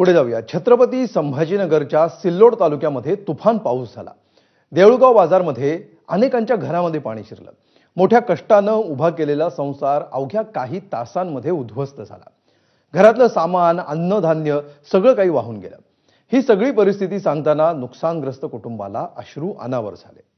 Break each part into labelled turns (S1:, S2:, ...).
S1: पुढे जाऊया. छत्रपती संभाजीनगरच्या सिल्लोड तालुक्यामध्ये तुफान पाऊस झाला. देऊळगाव बाजारमध्ये अनेकांच्या घरामध्ये पाणी शिरलं. मोठ्या कष्टानं उभा केलेला संसार अवघ्या काही तासांमध्ये उद्ध्वस्त झाला. घरातलं सामान अन्नधान्य सगळं काही वाहून गेलं. ही सगळी परिस्थिती सांगताना नुकसानग्रस्त कुटुंबाला अश्रू अनावर झाले.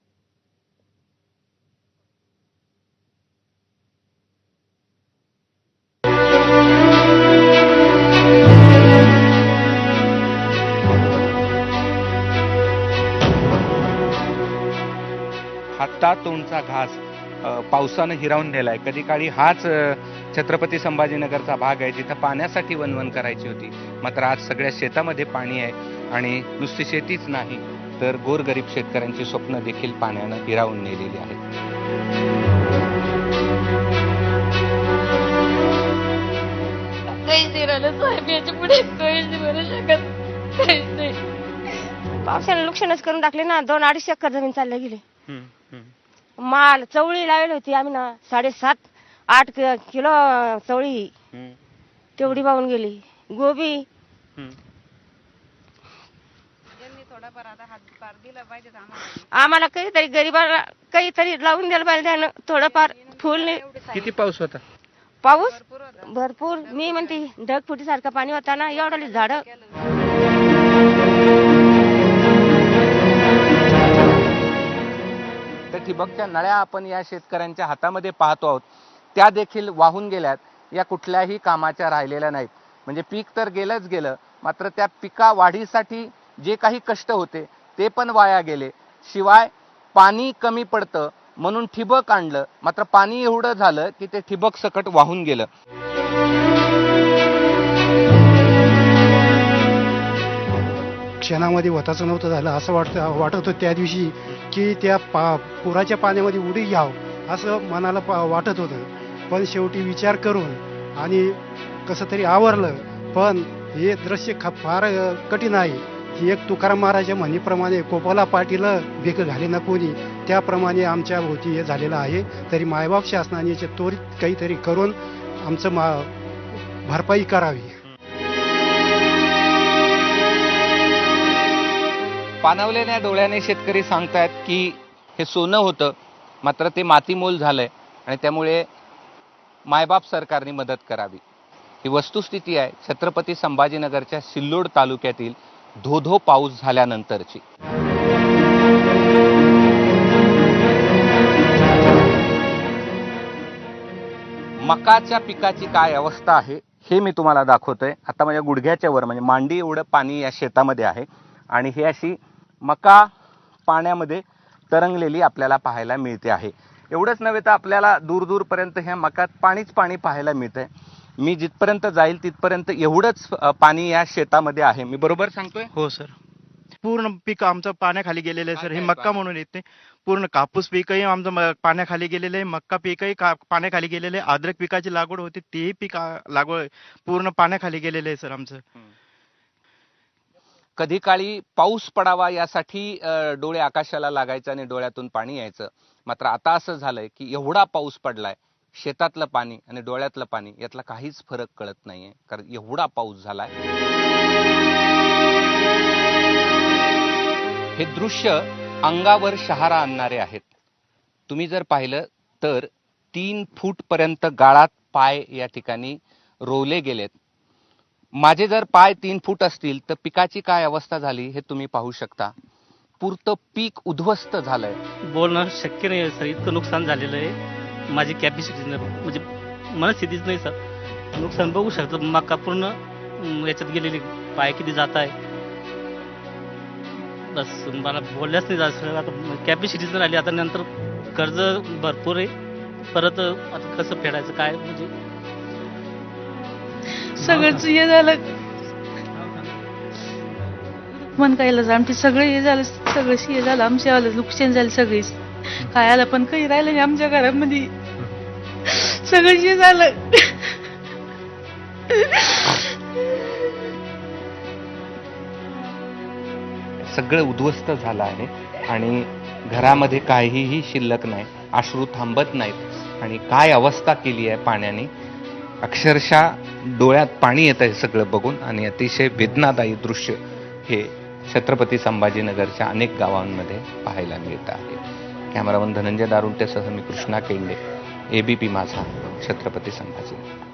S2: हातातोंडचा घास अ, पावसानं हिरावून नेलाय. कधी काळी हाच छत्रपती संभाजीनगरचा भाग आहे जिथं पाण्यासाठी वनवन करायची होती. मात्र आज सगळ्या शेतामध्ये पाणी आहे आणि नुसती शेतीच नाही तर गोरगरीब शेतकऱ्यांची स्वप्न देखील पाण्यानं हिरावून नेलेली आहेत.
S3: काहीच नाही राहिलं साहेब याच्यापुढे काहीच नाही म्हणू शकत काहीच नाही.
S4: पावसाने नुकसानच करून टाकले ना दोन अडीच एकर जमीन चालल्या गेली. माल चवळी लावली होती आम्ही ना साडेसात आठ कि- किलो चवळी तेवढी वाहून गेली. गोबी. आम्हाला. काहीतरी गरिबाला काहीतरी लावून द्यायला पाहिजे त्यानं थोडंफार फुल नाही.
S2: किती पाऊस होता?
S4: पाऊस? भरपूर मी म्हणते ढगफुटी सारखं पाणी होता ना एवढाली झाड
S2: ठिबकच्या नळ्या आपण या शेतकऱ्यांच्या हातामध्ये पाहतो आहोत त्या देखील वाहून गेल्यात या कुठल्याही कामाच्या राहिलेल्या नाहीत. म्हणजे पीक तर गेलंच गेलं मात्र त्या पिका वाढीसाठी जे काही कष्ट होते ते पण वाया गेले. शिवाय पाणी कमी पडतं म्हणून ठिबक आणलं मात्र पाणी एवढं झालं की ते ठिबक सकट वाहून गेलं.
S5: क्षणामध्ये होताचं नव्हतं झालं. असं वाटतं वाटत होतं त्या दिवशी की त्या पा पुराच्या पाण्यामध्ये उडी घ्यावं असं मनाला पा वाटत होतं. पण शेवटी विचार करून आणि कसं तरी आवरलं. पण हे दृश्य ख फार कठीण आहे. एक तुकाराम महाराजा म्हणीप्रमाणे कोपाला पाटीला भीक घाले ना कोणी त्याप्रमाणे आमच्या भोवती हे झालेलं आहे. तरी मायबाप शासनाने याचे त्वरित काहीतरी करून आमचं मा भरपाई करावी.
S2: पाणवलेल्या डोळ्याने शेतकरी सांगतायत की हे सोनं होतं मात्र ते मातीमोल झालंय आणि त्यामुळे मायबाप सरकारने मदत करावी. ही वस्तुस्थिती आहे छत्रपती संभाजीनगरच्या सिल्लोड तालुक्यातील धोधो पाऊस झाल्यानंतरची. मकाच्या पिकाची काय अवस्था आहे हे मी तुम्हाला दाखवतोय. आता माझ्या गुडघ्याच्या वर म्हणजे मांडी एवढं पाणी या शेतामध्ये आहे आणि ही अशी मका पाण्यामध्ये तरंगलेली आपल्याला पाहायला मिळते आहे. एवढंच नव्हे तर आपल्याला दूर दूरपर्यंत ह्या मकात पाणीच पाणी पाहायला मिळतंय. मी जिथपर्यंत जाईल तिथपर्यंत एवढंच पाणी या शेतामध्ये आहे. मी बरोबर सांगतोय?
S6: हो सर. पूर्ण पीक आमचं पाण्याखाली गेलेलं आहे सर. हे मक्का. म्हणून येते. पूर्ण कापूस पीकही आमचं पाण्याखाली गेलेलं आहे. मक्का पीकही का पाण्याखाली गेलेलं आहे. अद्रक पिकाची लागवड होती तेही पीक लागवड पूर्ण पाण्याखाली गेलेलं आहे सर आमचं.
S2: कधी काळी पाऊस पडावा यासाठी डोळे आकाशाला लागायचं आणि डोळ्यातून पाणी यायचं. मात्र आता असं झालंय की एवढा पाऊस पडलाय शेतातलं पाणी आणि डोळ्यातलं पाणी यातला काहीच फरक कळत नाहीये. कारण एवढा पाऊस झालाय. हे दृश्य अंगावर शहारा आणणारे आहेत. तुम्ही जर पाहिलं तर तीन फूट पर्यंत गाळात पाय या ठिकाणी रोवले गेलेत. माझे जर पाय तीन फूट असतील तर पिकाची काय अवस्था झाली हे तुम्ही पाहू शकता. पुरतं पीक उद्ध्वस्त झालंय.
S7: बोलणं शक्य नाही सर. इतकं नुकसान झालेलं आहे. माझी कॅपॅसिटी म्हणजे मनस्थितीच नाही सर. नुकसान बघू शकतो. मका पूर्ण याच्यात गेलेली पाय किती जात आहे. बस मला बोलल्याच नाही जात आता कॅपॅसिटीच नाही आता नंतर कर्ज भरपूर आहे. परत आता कसं फेडायचं काय म्हणजे
S3: सगळंच हे झालं. मन कायला आमचे सगळं हे झालं सगळं हे झालं आमच्या नुकसान झालं सगळीच खायला पण काही राहिलं नाही आमच्या घरामध्ये. सगळं हे झालं.
S2: सगळं उद्ध्वस्त झालं आहे आणि घरामध्ये काहीही शिल्लक नाही अश्रू थांबत नाहीत. आणि काय अवस्था केली आहे पाण्याने? अक्षरशः डोळ्यात पाणी येतं हे सगळं बघून आणि अतिशय वेदनादायी दृश्य हे छत्रपती संभाजीनगरच्या अनेक गावांमध्ये पाहायला मिळत आहे. कॅमेरामन धनंजय दारुंटेसह मी कृष्णा केंडे पी माझा छत्रपती संभाजीनगर